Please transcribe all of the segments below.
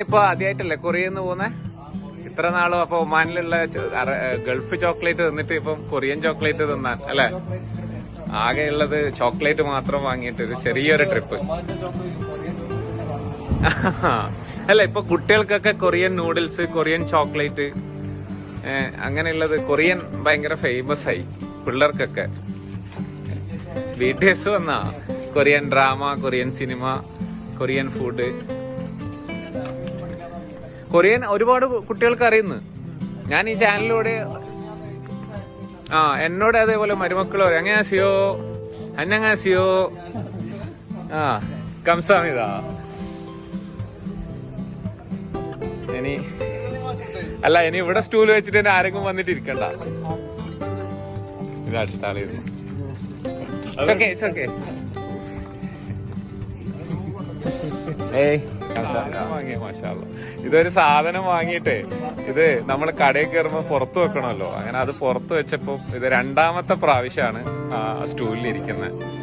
ഇപ്പൊ ആദ്യമായിട്ടല്ലേ കൊറിയന്ന് പോകുന്നേ ഇത്ര നാളും അപ്പൊ ഒമാനിലുള്ള ഗൾഫ് ചോക്ലേറ്റ് തിന്നിട്ട് ഇപ്പം കൊറിയൻ ചോക്ലേറ്റ് തിന്നാൻ അല്ലെ? ആകെ ഉള്ളത് ചോക്ലേറ്റ് മാത്രം വാങ്ങിയിട്ട് ഒരു ചെറിയൊരു ട്രിപ്പ്. അല്ല ഇപ്പൊ കുട്ടികൾക്കൊക്കെ കൊറിയൻ നൂഡിൽസ് കൊറിയൻ ചോക്ലേറ്റ് അങ്ങനെയുള്ളത് കൊറിയൻ ഭയങ്കര ഫേമസ് ആയി പിള്ളേർക്കൊക്കെ. ബി ടി എസ് വന്നാ Korean drama Korean cinema Korean food Korean ഒരുപാട് കുട്ടികൾക്ക് അറിയുന്നു. ഞാൻ ഈ ചാനലിലൂടെ ആ എന്നോട് അതേപോലെ മരുമക്കളോ എങ്ങനെ സിയോ അന്നെങ്ങ സിയോ ആ കംസാമിത ഇനി അല്ല ഇനി ഇവിടെ സ്റ്റൂൾ വെച്ചിട്ട് തന്നെ ആരെങ്കിലും വന്നിട്ട് ഇരിക്കണ്ട ഇത് അടുത്ത ഇറ്റ്സ് ഓക്കെ ഓക്കെ ഏയ് വാങ്ങിയ മാഷാല്ല ഇതൊരു സാധനം വാങ്ങിയിട്ടേ. ഇത് നമ്മൾ കടയിൽ കയറുമ്പോൾ പുറത്ത് വെക്കണമല്ലോ. അങ്ങനെ അത് പുറത്ത് വെച്ചപ്പോ ഇത് രണ്ടാമത്തെ പ്രാവശ്യമാണ് ആ സ്റ്റൂളിൽ ഇരിക്കുന്നത്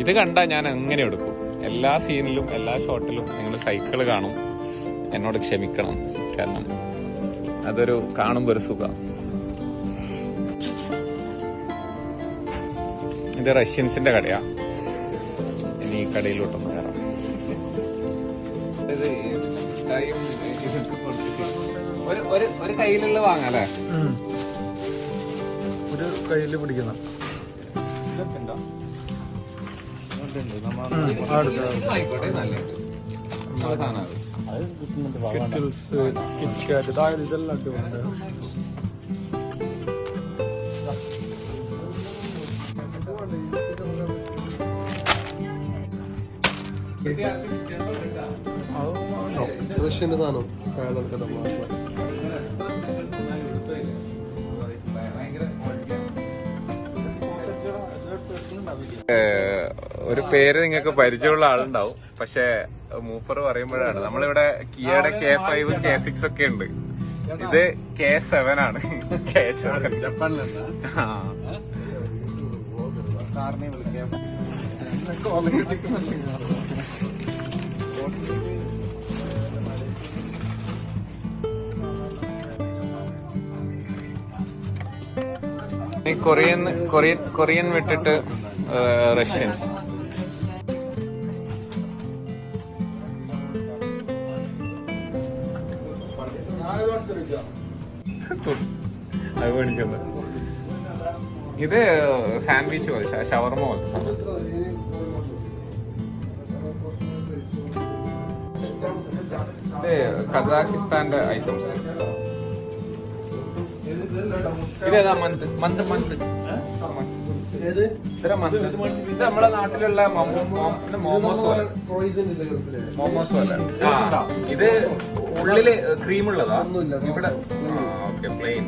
ഇത് കണ്ടാ ഞാൻ എങ്ങനെ എടുക്കും. എല്ലാ സീനിലും എല്ലാ ഷോട്ടിലും നിങ്ങൾ സൈക്കിൾ കാണും. എന്നോട് ക്ഷമിക്കണം. കാരണം അതൊരു കാണുമ്പോ ഒരു സുഖം. ഇത് റഷ്യൻസിന്റെ കടയാ. ഇനി ഈ കടയിലോട്ടൊന്ന് കയറാം. ഒരു കയ്യിലുള്ള വാങ്ങാല്ലേ ഒരു കയ്യിൽ പിടിക്കുന്ന. കിറ്റ്കാറ്റ് ഇതെല്ലാം അടിപൊളിയുണ്ട് Thank വേണോ? റഷ്യന്റെ സാധനം ഏഹ് ഒരു പേര് നിങ്ങൾക്ക് പരിചയമുള്ള ആളുണ്ടാവും. പക്ഷെ മൂപ്പർ പറയുമ്പോഴാണ്. നമ്മളിവിടെ കിയയുടെ കെ ഫൈവ് കെ സിക്സ് ഒക്കെ ഉണ്ട്. ഇത് കെ സെവൻ ആണ്. K seven. ഈ കൊറിയൻ കൊറിയൻ കൊറിയൻ വിട്ടിട്ട് റഷ്യൻ അത് മേടിച്ചത് ഇത് സാൻഡ്വിച്ച് പോലെ ഷവർമ പോലെ സാധനം. ഇത് കസാഖിസ്ഥാന്റെ ഐറ്റംസ് ഇതേതാ മന്ത്? Month month. ഏത്? ഇത്ര മന്ത്? ഇത് നമ്മളെ നാട്ടിലുള്ള മോമോസ് പോലെ. മോമോസ് പോലെ. ഇത് ഉള്ളിൽ ക്രീം ഉള്ളതാ ഒന്നുമില്ല, ഇവിടെ ഓക്കെ പ്ലെയിൻ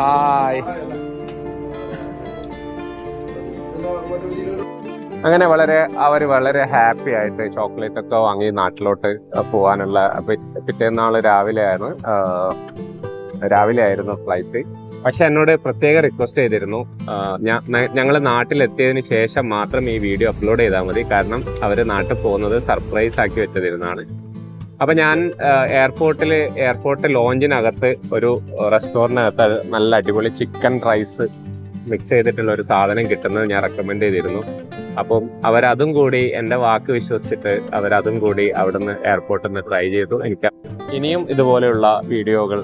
ഹായ്. അങ്ങനെ വളരെ അവർ വളരെ ഹാപ്പി ആയിട്ട് ചോക്ലേറ്റ് ഒക്കെ വാങ്ങി നാട്ടിലോട്ട് പോകാനുള്ള പിറ്റേന്നാൾ രാവിലെ ആണ് രാവിലെ ആയിരുന്നു ഫ്ലൈറ്റ് പക്ഷെ എന്നോട് പ്രത്യേക റിക്വസ്റ്റ് ചെയ്തിരുന്നു ഞങ്ങൾ നാട്ടിലെത്തിയതിന് ശേഷം മാത്രം ഈ വീഡിയോ അപ്ലോഡ് ചെയ്താൽ മതി. കാരണം അവർ നാട്ടിൽ പോകുന്നത് സർപ്രൈസ് ആക്കി വെച്ചതിരുന്നാണ് അപ്പൊ ഞാൻ എയർപോർട്ടിൽ എയർപോർട്ട് ലോഞ്ചിനകത്ത് ഒരു റെസ്റ്റോറന്റിനകത്ത് നല്ല അടിപൊളി ചിക്കൻ റൈസ് മിക്സ് ചെയ്തിട്ടുള്ള ഒരു സാധനം കിട്ടുന്നത് ഞാൻ റെക്കമെൻഡ് ചെയ്തിരുന്നു. അപ്പം അവരതും കൂടി എന്റെ വാക്ക് വിശ്വസിച്ചിട്ട് അവരതും കൂടി അവിടുന്ന് എയർപോർട്ടിൽ നിന്ന് ട്രൈ ചെയ്തു. എനിക്ക് ഇനിയും ഇതുപോലെയുള്ള വീഡിയോകൾ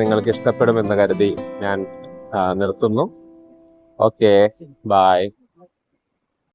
നിങ്ങൾക്ക് ഇഷ്ടപ്പെടുമെന്ന് കരുതി ഞാൻ നിർത്തുന്നു. Okay bye